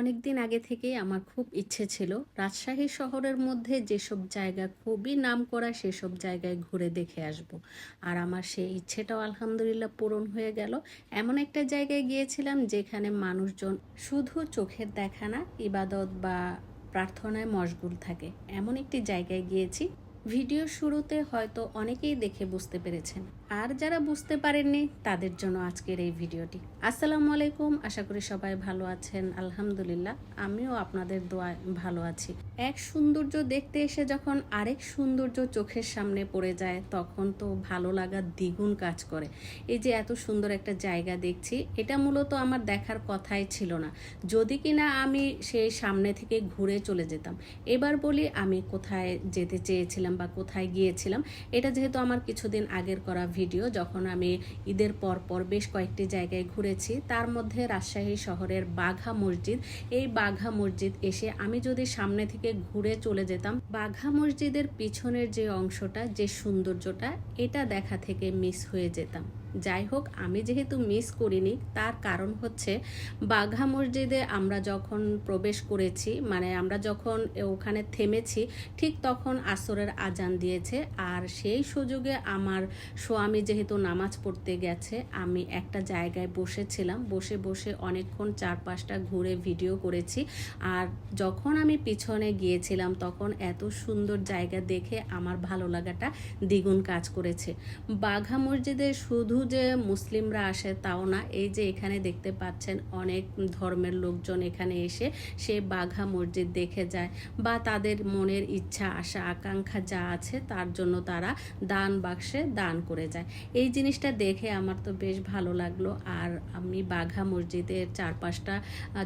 অনেক দিন আগে থেকেই আমার খুব ইচ্ছে ছিল রাজশাহী শহরের মধ্যে যেসব জায়গা খুবই নাম করা সেসব জায়গায় ঘুরে দেখে আসব। আর আমার সেই ইচ্ছেটাও আলহামদুলিল্লাহ পূরণ হয়ে গেল এমন একটা জায়গায় গিয়েছিলাম যেখানে মানুষজন শুধু চোখের দেখা না, ইবাদত বা প্রার্থনায় মশগুল থাকে এমন একটি জায়গায় গিয়েছি ভিডিও শুরুতে হয়তো অনেকেই দেখে বুঝতে পেরেছেন। আর যারা বুঝতে পারেননি, তাদের জন্য আজকের এই ভিডিওটি। আসসালামু আলাইকুম, আশা করি সবাই ভালো আছেন, আলহামদুলিল্লাহ। আমিও আপনাদের দোয়ায় ভালো আছি। এক সৌন্দর্য দেখতে এসে যখন আরেক সৌন্দর্য চোখের সামনে পড়ে যায়, তখন তো ভালো লাগা দ্বিগুণ কাজ করে। এই যে এত সুন্দর একটা জায়গা দেখছি, এটা মূলত আমার দেখার কথাই ছিল না। যদি কিনা আমি সেই সামনে থেকে ঘুরে চলে যেতাম। এবার বলি আমি কোথায় যেতে চেয়েছিলাম বা কোথায় গিয়েছিলাম, এটা যেহেতু আমার কিছুদিন আগের করা ভিডিও, যখন আমি ঈদের পর পর বেশ কয়েকটি জায়গায় ঘুরেছি, তার মধ্যে রাজশাহী শহরের বাঘা মসজিদ। এই বাঘা মসজিদ এসে আমি যদি সামনে থেকে ঘুরে চলে যেতাম, বাঘা মসজিদের পিছনের যে অংশটা, যে সৌন্দর্যটা, এটা দেখা থেকে মিস হয়ে যেতাম। যাই হোক, আমি যেহেতু মিস করিনি, তার কারণ হচ্ছে বাঘা মসজিদে আমরা যখন প্রবেশ করেছি মানে আমরা যখন ওখানে থেমেছি, ঠিক তখন আসরের আজান দিয়েছে। আর সেই সুযোগে আমার স্বামী যেহেতু নামাজ পড়তে গেছে, আমি একটা জায়গায় বসেছিলাম। বসে বসে অনেকক্ষণ চারপাশটা ঘুরে ভিডিও করেছি। আর যখন আমি পিছনে গিয়েছিলাম, তখন এত সুন্দর জায়গা দেখে আমার ভালো লাগাটা দ্বিগুণ কাজ করেছে। বাঘা মসজিদে শুধু যে মুসলিমরা আসে তাও না, এই যে এখানে দেখতে পাচ্ছেন অনেক ধর্মের লোকজন এখানে এসে সে বাঘা মসজিদ দেখে যায় বা তাদের মনের ইচ্ছা, আশা, আকাঙ্ক্ষা যা আছে তার জন্য তারা দান বাক্সে দান করে যায়। এই জিনিসটা দেখে আমার তো বেশ ভালো লাগল। আর আমি বাঘা মসজিদের চারপাশটা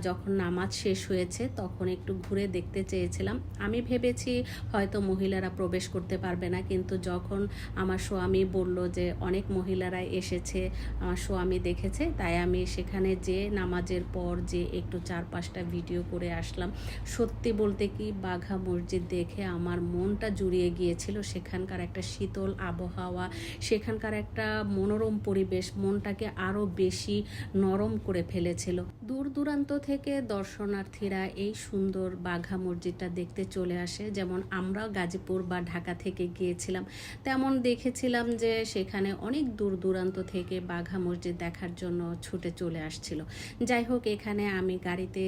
যখন নামাজ শেষ হয়েছে তখন একটু ঘুরে দেখতে চেয়েছিলাম। আমি ভেবেছি হয়তো মহিলারা প্রবেশ করতে পারবে না, কিন্তু যখন আমার স্বামী বলল যে অনেক মহিলারা এসেছে, আমার স্বামী দেখেছে, তাই আমি সেখানে যে নামাজের পর যে একটু চার পাঁচটা ভিডিও করে আসলাম। সত্যি বলতে কি, বাঘা মসজিদ দেখে আমার মনটা জুড়িয়ে গিয়েছিল, সেখানকার একটা শীতল আবহাওয়া, সেখানকার একটা মনোরম পরিবেশ মনটাকে আরও বেশি নরম করে ফেলেছিল। দূর দূরান্ত থেকে দর্শনার্থীরা এই সুন্দর বাঘা মসজিদটা দেখতে চলে আসে। যেমন আমরা গাজীপুর বা ঢাকা থেকে গিয়েছিলাম, তেমন দেখেছিলাম যে সেখানে অনেক দূর দূরান্ত থেকে বাঘা মসজিদ দেখার জন্য ছুটে চলে আসছিল। যাই হোক, এখানে আমি গাড়িতে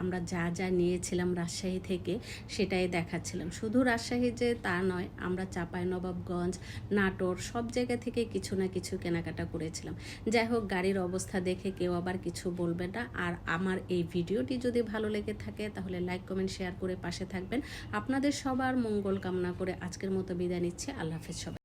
আমরা যা যা নিয়েছিলাম রাজশাহী থেকে সেটাই দেখাচ্ছিলাম। শুধু রাজশাহী যে তা নয়, আমরা চাপাই, নবাবগঞ্জ, নাটোর সব জায়গা থেকে কিছু না কিছু কেনাকাটা করেছিলাম। যাই হোক, গাড়ির অবস্থা দেখে কেউ আবার কিছু বলবে না। আর আমার এই ভিডিওটি যদি ভালো লেগে থাকে, তাহলে লাইক, কমেন্ট, শেয়ার করে পাশে থাকবেন। আপনাদের সবার মঙ্গল কামনা করে আজকের মতো বিদায় নিচ্ছে। আল্লাহ হাফেজ সবাই।